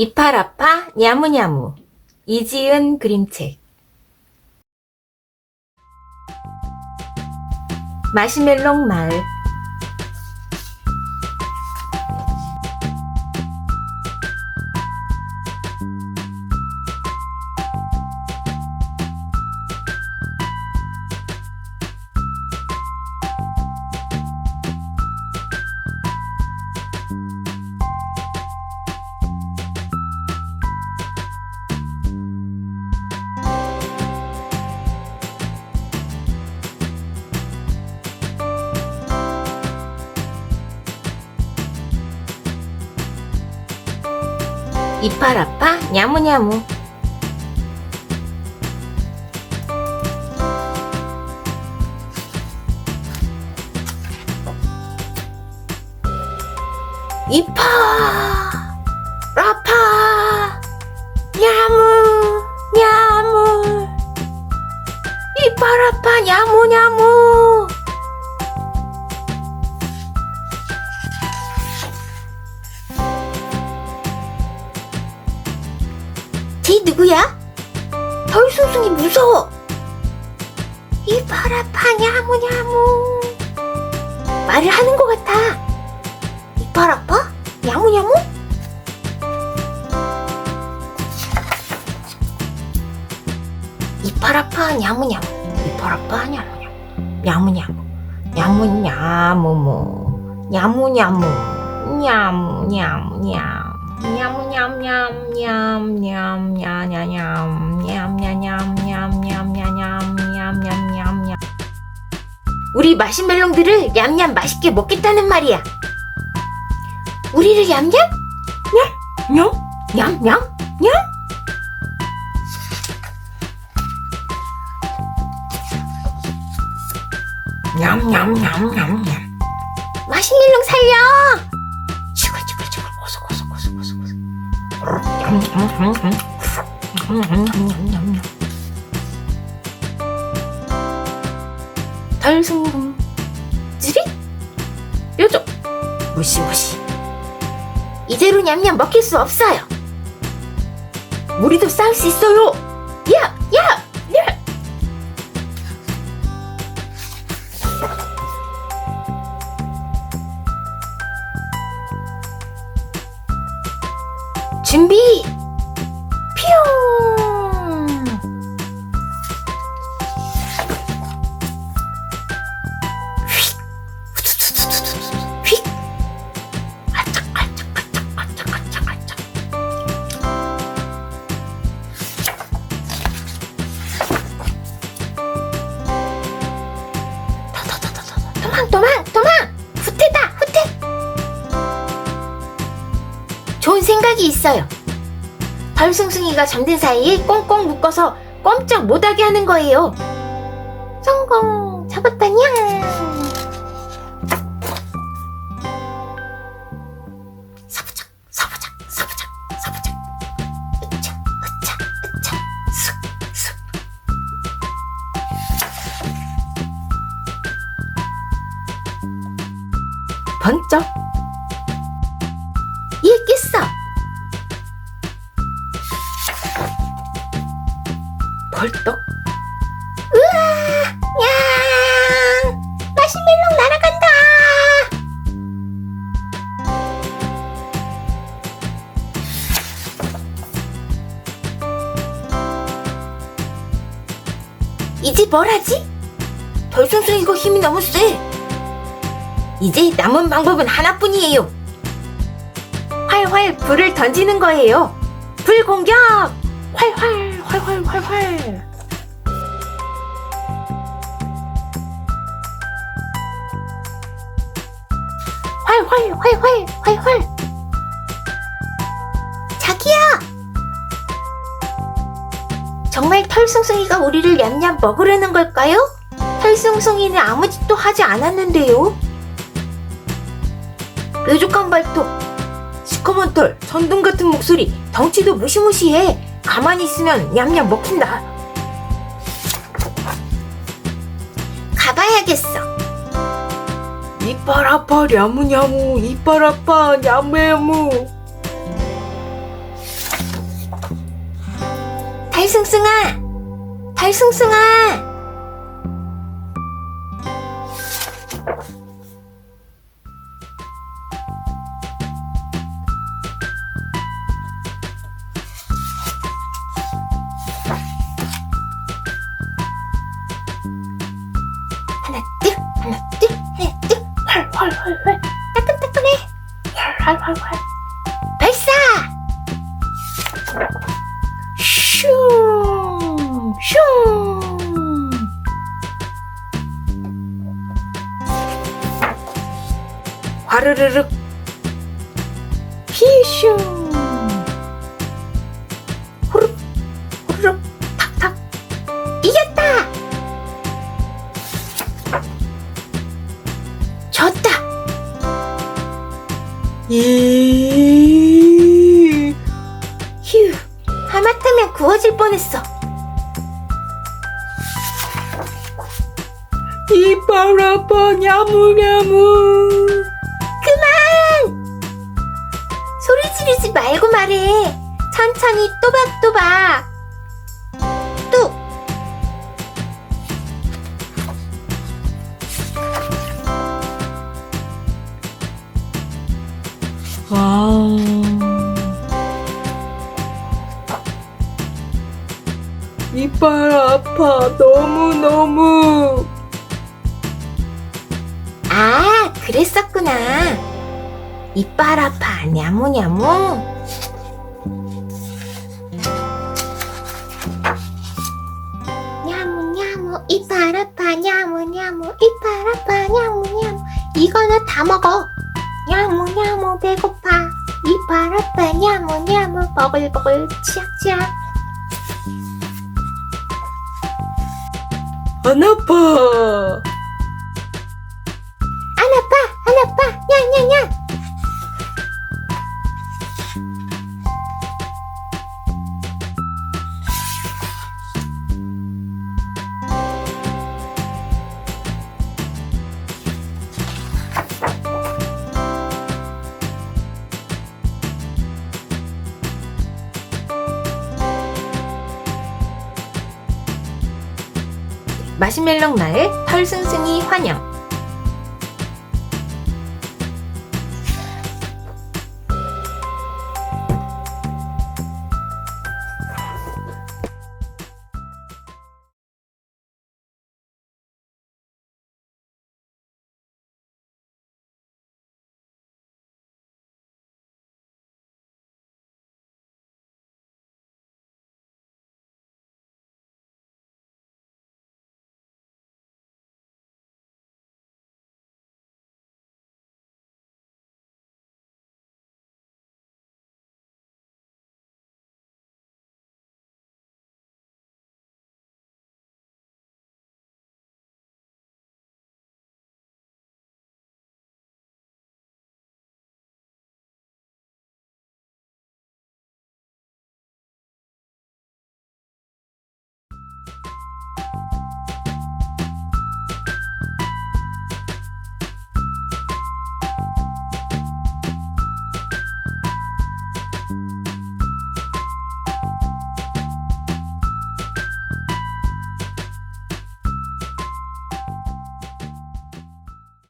이팔 아파 야무야무. 이지은 그림책. 마시멜롱 마을 이빨아빠 냐무냐무 이파 라파 냐무 냐무 이빨아빠 냐무냐무 누구야? 덜숭숭이 무서워. 이 파라파 야무야무. 말을 하는 것 같아. 이 파라파 야무야무? 이 파라파 야무야무. 이 파라파 야무야무. 야무야무. 야무야무무. 야무야무. 냠냠냠. 냠냠냠냠냠냠냠냠냠냠냠냠냠냠냠냠냠 우리 마시멜롱들을 냠냠 맛있게 먹겠다는 말이야. 우리를 냠냠? 냠? 냠? 냠? 냠? 냠 냠냠냠냠 마시멜롱 살려! 달숭숭 찌릿 뾰족 무시무시 이대로 냠냠 먹힐 수 없어요 우리도 싸울 수 있어요 야! 야! 야! 준비 퓨 휙. 아짝 아짝 아짝 아짝 아짝. 아짝 더더더더더. 도망 도망 도망. 후퇴다 후퇴. 좋은 생각이 있어요 덜숭숭이가 잠든 사이에 꽁꽁 묶어서 꼼짝 못하게 하는 거예요. 성공! 슥슥. 번쩍 벌떡 우와 야 마시멜로 날아간다 이제 뭘 하지? 덜숭숭이가 힘이 너무 세. 이제 남은 방법은 하나뿐이에요. 활활 불을 던지는 거예요. 불 공격! 활활 활활 활활. 활활 활활 활활. 자기야! 정말 털숭숭이가 우리를 냠냠 먹으려는 걸까요? 털숭숭이는 아무 짓도 하지 않았는데요. 뾰족한 발톱, 시커먼 털, 전등 같은 목소리, 덩치도 무시무시해. 가만히 있으면 냠냠 먹힌다. 가봐야겠어. 이빨 아파 냐무냐무 이빨 아파 냐무냐무 달숭숭아 달숭숭아 활활활활, 발사! 슝, 슝. 이 휴, 하마터면 구워질 뻔했어. 이빨 아파 냐무냐무. 그만! 소리 지르지 말고 말해. 천천히 또박또박. 이빨 아파 너무너무 아, 그랬었구나. 이빨 아파, 냐무냐무. 냐무냐무, 이빨 아파, 냐무냐무, 이빨 아파, 냐무냐무. 이거는 다 먹어. 냐무냐무. 이빨 아파, 냐무냐무, 버글버글, 치약치약. 안 아파 안 아파, 안 마시멜록 나의 털승승이 환영